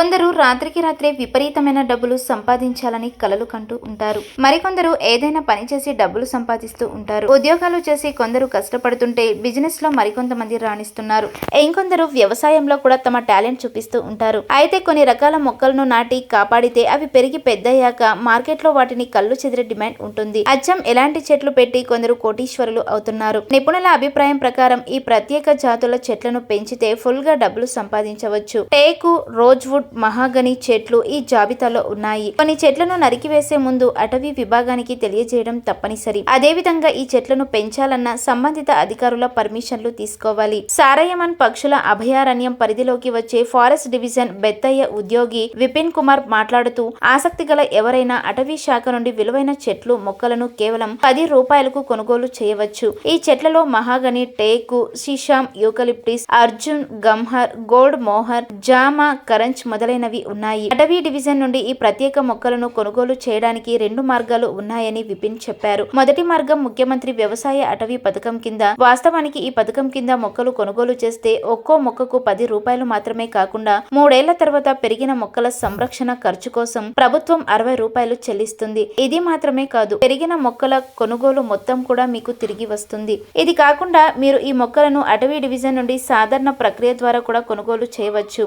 కొందరు రాత్రికి రాత్రే విపరీతమైన డబ్బులు సంపాదించాలని కలలు కంటూ ఉంటారు. మరికొందరు ఏదైనా పని చేసి డబ్బులు సంపాదిస్తూ ఉంటారు. ఉద్యోగాలు చేసి కొందరు కష్టపడుతుంటే బిజినెస్లో మరికొంతమంది రాణిస్తున్నారు. ఇంకొందరు వ్యవసాయంలో కూడా తమ టాలెంట్ చూపిస్తూ ఉంటారు. అయితే కొన్ని రకాల మొక్కలను నాటి కాపాడితే అవి పెరిగి పెద్దయ్యాక మార్కెట్లో వాటిని కళ్ళు చెదిరే డిమాండ్ ఉంటుంది. అచ్చం ఎలాంటి చెట్లు పెట్టి కొందరు కోటీశ్వరులు అవుతున్నారు. నిపుణుల అభిప్రాయం ప్రకారం ఈ ప్రత్యేక జాతుల చెట్లను పెంచితే ఫుల్గా డబ్బులు సంపాదించవచ్చు. టేకు రోజ్వుడ్ మహాగని చెట్లు ఈ జాబితాలో ఉన్నాయి. కొన్ని చెట్లను నరికివేసే ముందు అటవీ విభాగానికి తెలియజేయడం తప్పనిసరి. అదేవిధంగా ఈ చెట్లను పెంచాలన్న సంబంధిత అధికారుల పర్మిషన్లు తీసుకోవాలి. సారయమన్ పక్షుల అభయారణ్యం పరిధిలోకి వచ్చే ఫారెస్ట్ డివిజన్ బెత్తయ్య ఉద్యోగి విపిన్ కుమార్ మాట్లాడుతూ ఆసక్తి గల ఎవరైనా అటవీ శాఖ నుండి విలువైన చెట్లు మొక్కలను కేవలం పది రూపాయలకు కొనుగోలు చేయవచ్చు. ఈ చెట్లలో మహాగని టేకు షిషాం యూకలిప్టిస్ అర్జున్ గంహర్ గోల్డ్ మోహర్ జామ కరంచ్ మొదలైనవి ఉన్నాయి. అటవీ డివిజన్ నుండి ఈ ప్రత్యేక మొక్కలను కొనుగోలు చేయడానికి రెండు మార్గాలు ఉన్నాయని విపిన్ చెప్పారు. మొదటి మార్గం ముఖ్యమంత్రి వ్యవసాయ అటవీ పథకం కింద. వాస్తవానికి ఈ పథకం కింద మొక్కలు కొనుగోలు చేస్తే ఒక్కో మొక్కకు పది రూపాయలు మాత్రమే కాకుండా మూడేళ్ళ తర్వాత పెరిగిన మొక్కల సంరక్షణ ఖర్చు కోసం ప్రభుత్వం అరవై రూపాయలు చెల్లిస్తుంది. ఇది మాత్రమే కాదు పెరిగిన మొక్కల కొనుగోలు మొత్తం కూడా మీకు తిరిగి వస్తుంది. ఇది కాకుండా మీరు ఈ మొక్కలను అటవీ డివిజన్ నుండి సాధారణ ప్రక్రియ ద్వారా కూడా కొనుగోలు చేయవచ్చు.